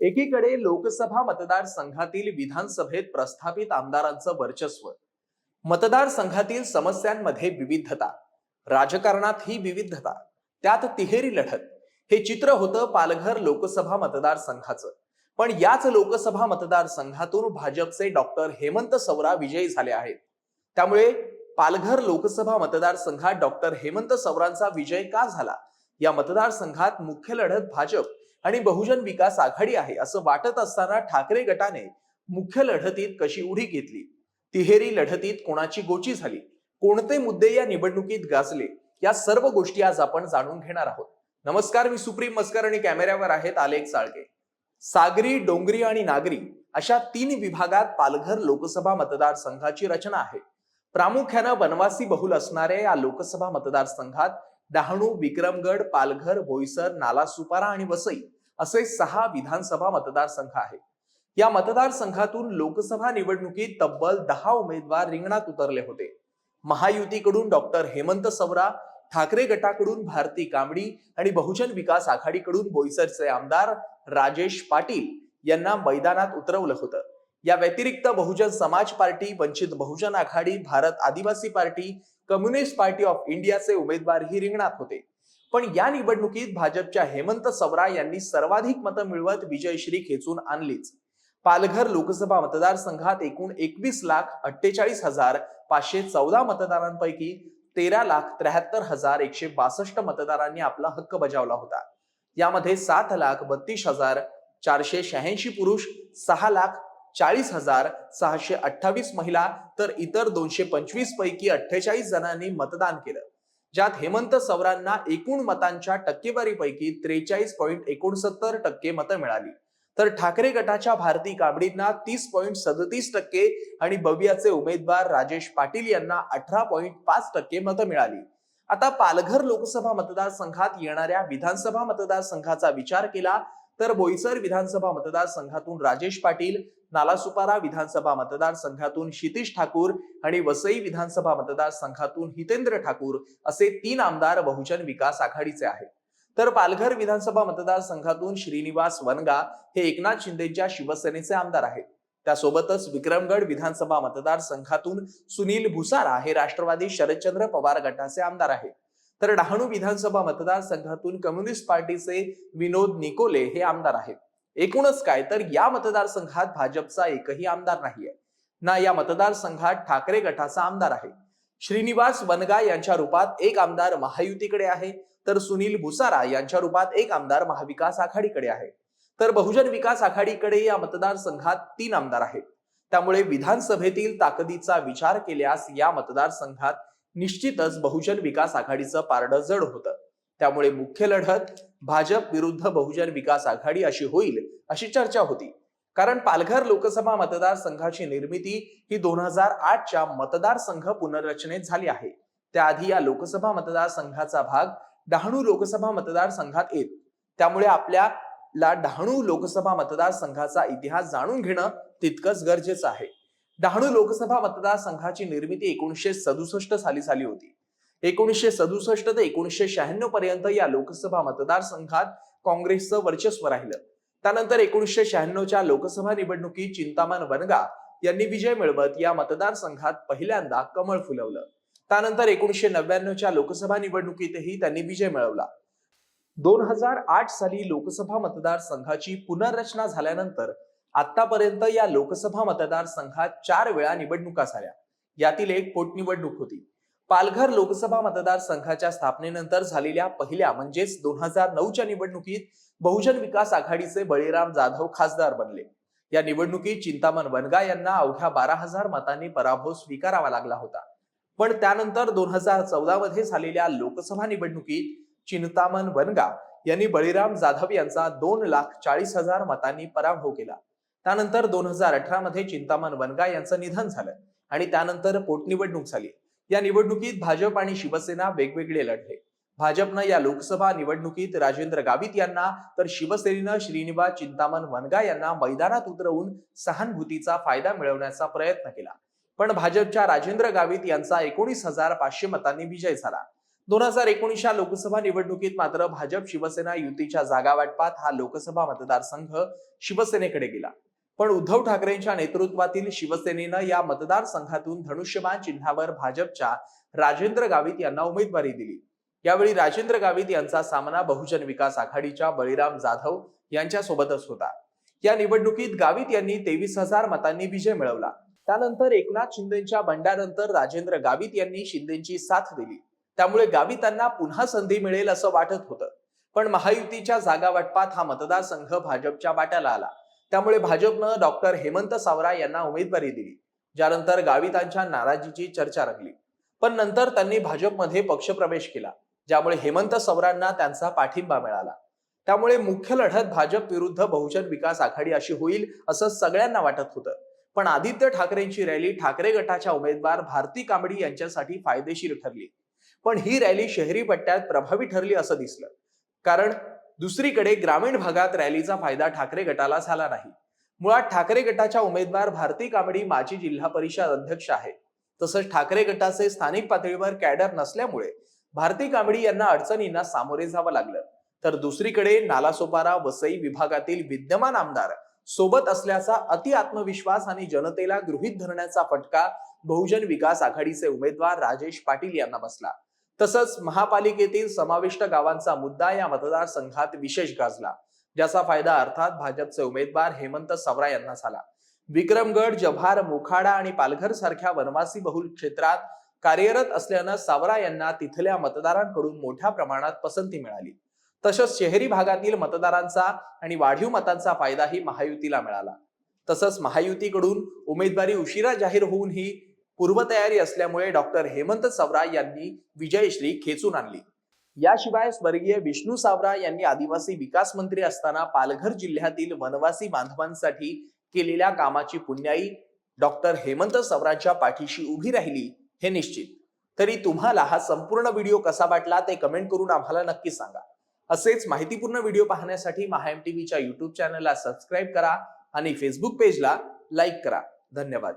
एकीकडे लोकसभा मतदारसंघातील विधानसभेत प्रस्थापित आमदारांचं वर्चस्व मतदारसंघातील समस्यांमध्ये विविधता राजकारणात ही विविधता त्यात तिहेरी लढत हे चित्र होतं पालघर लोकसभा मतदारसंघाचं. पण याच लोकसभा मतदारसंघातून भाजपचे डॉक्टर हेमंत सवरा विजयी झाले आहेत. त्यामुळे पालघर लोकसभा मतदारसंघात डॉक्टर हेमंत सवरांचा विजय का झाला? या मतदारसंघात मुख्य लढत भाजप आणि बहुजन विकास आघाडी आहे असं वाटत असताना ठाकरे गटाने मुख्य लढतीत कशी उडी घेतली? तिहेरी लढतीत कोणाची गोची झाली? कोणते मुद्दे या निवडणुकीत गाजले? या सर्व गोष्टी आज आपण जाणून घेणार आहोत. नमस्कार मी सुप्रीम मस्कर आणि कॅमेऱ्यावर आहेत आलेख साळके. सागरी डोंगरी आणि नागरी अशा तीन विभागात पालघर लोकसभा मतदारसंघाची रचना आहे. प्रामुख्यानं वनवासी बहुल असणाऱ्या या लोकसभा मतदारसंघात डहाणू विक्रमगड पालघर बोईसर नालासुपारा आणि वसई असे सहा विधानसभा मतदारसंघ आहेत. या मतदारसंघातून लोकसभा निवडणुकीत तब्बल दहा उमेदवार रिंगणात उतरले होते. महायुतीकडून डॉक्टर हेमंत सवरा ठाकरे गटाकडून भारती कांबडी आणि बहुजन विकास आघाडीकडून बोईसरचे आमदार राजेश पाटील यांना मैदानात उतरवलं होतं. या व्यतिरिक्त बहुजन समाज पार्टी वंचित बहुजन आघाडी भारत आदिवासी पार्टी कम्युनिस्ट पार्टी ऑफ इंडियाचे उमेदवारही रिंगणात होते. पण या निवडणुकीत भाजपच्या हेमंत सवरा यांनी सर्वाधिक मतं मिळवत विजयश्री खेचून आणलीच. पालघर लोकसभा मतदारसंघात एकूण एकवीस लाख अठ्ठेचाळीस हजार पाचशे चौदा मतदारांपैकी तेरा लाख त्र्याहत्तर हजार एकशे बासष्ट मतदारांनी आपला हक्क बजावला होता. यामध्ये सात लाख बत्तीस हजार चारशे शहाऐंशी पुरुष सहा लाख चाळीस हजार सहाशे अठ्ठावीस महिला तर इतर दोनशे पंचवीस पैकी अठ्ठेचाळीस जणांनी मतदान केलं. ज्यात हेमंत सवरांना एकूण मतांच्या टक्केवारीपैकी त्रेचाळीस पॉईंट एकोणसत्तर टक्के मतं मिळाली. तर ठाकरे गटाच्या भारती कांबडींना तीस पॉईंट सदतीस टक्के आणि बवियाचे उमेदवार राजेश पाटील यांना अठरा पॉईंट पाच टक्के मतं मिळाली. आता पालघर लोकसभा मतदारसंघात येणाऱ्या विधानसभा मतदारसंघाचा विचार केला तर बोईसर विधानसभा मतदारसंघातून राजेश पाटील नालासुपारा विधानसभा मतदारसंघातून क्षितिश ठाकूर आणि वसई विधानसभा मतदारसंघातून हितेंद्र ठाकूर असे तीन आमदार बहुजन विकास आघाडीचे आहेत. तर पालघर विधानसभा मतदारसंघातून श्रीनिवास वनगा हे एकनाथ शिंदेच्या शिवसेनेचे आमदार आहेत. त्यासोबतच विक्रमगड विधानसभा मतदारसंघातून सुनील भुसारा हे राष्ट्रवादी शरदचंद्र पवार गटाचे आमदार आहेत. तर डहाणू विधानसभा मतदारसंघातून कम्युनिस्ट पार्टीचे विनोद निकोले हे आमदार आहेत. एकूणच काय तर या मतदारसंघात भाजपचा एकही आमदार नाहीये. ना या मतदारसंघात ठाकरे गटाचा आमदार आहे. श्रीनिवास वनगा यांच्या रूपात एक आमदार महायुतीकडे आहे. तर सुनील भुसारा यांच्या रूपात एक आमदार महाविकास आघाडीकडे आहे. तर बहुजन विकास आघाडीकडे या मतदारसंघात तीन आमदार आहेत. त्यामुळे विधानसभेतील ताकदीचा विचार केल्यास या मतदारसंघात निश्चितच बहुजन विकास आघाडीचं पारडं जड होतं. त्यामुळे मुख्य लढत भाजप विरुद्ध बहुजन विकास आघाडी अशी होईल अशी चर्चा होती. कारण पालघर लोकसभा मतदारसंघाची निर्मिती ही दोन हजार आठच्या मतदारसंघ पुनर्रचनेत झाली आहे. त्याआधी या लोकसभा मतदारसंघाचा भाग डहाणू लोकसभा मतदारसंघात येत. त्यामुळे आपल्याला डहाणू लोकसभा मतदारसंघाचा इतिहास जाणून घेणं तितकंच गरजेचं आहे. डहाणू लोकसभा मतदारसंघाची निर्मिती एकोणीसशे सदुसष्ट साली झाली होती. एकोणीसशे सदुसष्ट ते एकोणीसशे शहाण्णव पर्यंत या लोकसभा मतदारसंघात काँग्रेसचं वर्चस्व राहिलं. त्यानंतर एकोणीसशे शहाण्णवच्या लोकसभा निवडणुकीत चिंतामण वनगा यांनी विजय मिळवत या मतदारसंघात पहिल्यांदा कमळ फुलवलं. त्यानंतर एकोणीसशे नव्याण्णवच्या लोकसभा निवडणुकीतही त्यांनी विजय मिळवला. दोन हजार आठ साली लोकसभा मतदारसंघाची पुनर्रचना झाल्यानंतर आतापर्यंत या लोकसभा मतदारसंघात चार वेळा निवडणुका झाल्या. यातील एक पोटनिवडणूक होती. पालघर लोकसभा मतदारसंघाच्या स्थापनेनंतर झालेल्या पहिल्या म्हणजेच दोन हजार नऊच्या निवडणुकीत बहुजन विकास आघाडीचे बळीराम जाधव खासदार बनले. या निवडणुकीत चिंतामण वनगा यांना अवघ्या बारा हजार मतांनी पराभव स्वीकारावा लागला होता. पण त्यानंतर दोन हजार चौदा मध्ये झालेल्या लोकसभा निवडणुकीत चिंतामण वनगा यांनी बळीराम जाधव यांचा दोन लाख चाळीस हजार मतांनी पराभव केला. त्यानंतर दोन हजार अठरा मध्ये चिंतामण वनगा यांचं निधन झालं आणि त्यानंतर पोटनिवडणूक झाली. या निवडणुकीत भाजप आणि शिवसेना वेगवेगळे लढले. भाजपनं या लोकसभा निवडणुकीत राजेंद्र गावित यांना तर शिवसेनेनं श्रीनिवास चिंतामण वनगा यांना मैदानात उतरवून सहानुभूतीचा फायदा मिळवण्याचा प्रयत्न केला. पण भाजपच्या राजेंद्र गावित यांचा एकोणीस हजार पाचशे मतांनी विजय झाला. दोन हजार एकोणीसच्या लोकसभा निवडणुकीत मात्र भाजप शिवसेना युतीच्या जागा वाटपात हा लोकसभा मतदारसंघ शिवसेनेकडे गेला. पण उद्धव ठाकरेंच्या नेतृत्वातील शिवसेनेनं या मतदारसंघातून धनुष्यबाण चिन्हावर भाजपच्या राजेंद्र गावित यांना उमेदवारी दिली. यावेळी राजेंद्र गावित यांचा सामना बहुजन विकास आघाडीच्या बळीराम जाधव यांच्या सोबतच होता. या निवडणुकीत गावित यांनी तेवीस हजार मतांनी विजय मिळवला. त्यानंतर एकनाथ शिंदेच्या बंडानंतर राजेंद्र गावित यांनी शिंदेची साथ दिली. त्यामुळे गावितांना पुन्हा संधी मिळेल असं वाटत होतं. पण महायुतीच्या जागा वाटपात हा मतदारसंघ भाजपच्या वाट्याला आला. त्यामुळे भाजपनं डॉक्टर हेमंत सावरा यांना उमेदवारी दिली ज्यानंतर गावितांच्या नाराजीची चर्चा रंगली. पण नंतर त्यांनी भाजपमध्ये पक्षप्रवेश केला ज्यामुळे हेमंत सवरांना त्यांचा पाठिंबा मिळाला. त्यामुळे मुख्य लढत भाजप विरुद्ध बहुजन विकास आघाडी अशी होईल असं सगळ्यांना वाटत होतं. पण आदित्य ठाकरेंची रॅली ठाकरे गटाच्या उमेदवार भारती कांबडी यांच्यासाठी फायदेशीर ठरली. पण ही रॅली शहरी पट्ट्यात प्रभावी ठरली असं दिसलं. कारण दुसरीकडे ग्रामीण भागात रॅलीचा फायदा ठाकरे गटाला झाला नाही. मुळात ठाकरे गटाच्या उमेदवार भारती कांबडी माजी जिल्हा परिषद अध्यक्ष आहे. तसंच ठाकरे गटाचे स्थानिक पातळीवर कॅडर नसल्यामुळे भारती कांबडी यांना अडचणींना सामोरे जावं लागलं. तर दुसरीकडे नालासोपारा वसई विभागातील विद्यमान आमदार सोबत असल्याचा अति आत्मविश्वास आणि जनतेला गृहीत धरण्याचा फटका बहुजन विकास आघाडीचे उमेदवार राजेश पाटील यांना बसला. तसंच महापालिकेतील समाविष्ट गावांचा मुद्दा या मतदारसंघात विशेष गाजला ज्याचा फायदा अर्थात भाजपचे उमेदवार हेमंत सवरा यांना झाला. विक्रमगड जव्हार मोखाडा आणि पालघर सारख्या वनवासी बहुल क्षेत्रात कार्यरत असल्यानं सावरा यांना तिथल्या मतदारांकडून मोठ्या प्रमाणात पसंती मिळाली. तसंच शहरी भागातील मतदारांचा आणि वाढीव मतांचा फायदाही महायुतीला मिळाला. तसंच महायुतीकडून उमेदवारी उशिरा जाहीर होऊन ही पूर्वतयारी असल्यामुळे डॉक्टर हेमंत सावरा यांनी विजयश्री खेचून आणली. याशिवाय स्वर्गीय विष्णू सावरा यांनी आदिवासी विकास मंत्री असताना पालघर जिल्ह्यातील वनवासी बांधवांसाठी केलेल्या कामाची पुण्याई डॉक्टर हेमंत सावरांच्या पाठीशी उभी राहिली हे निश्चित. तरी तुम्हाला हा संपूर्ण व्हिडिओ कसा वाटला ते कमेंट करून आम्हाला नक्की सांगा. असेच माहितीपूर्ण व्हिडिओ पाहण्यासाठी महाएम टीव्हीच्या युट्यूब चॅनलला सबस्क्राईब करा आणि फेसबुक पेजला लाईक करा. धन्यवाद.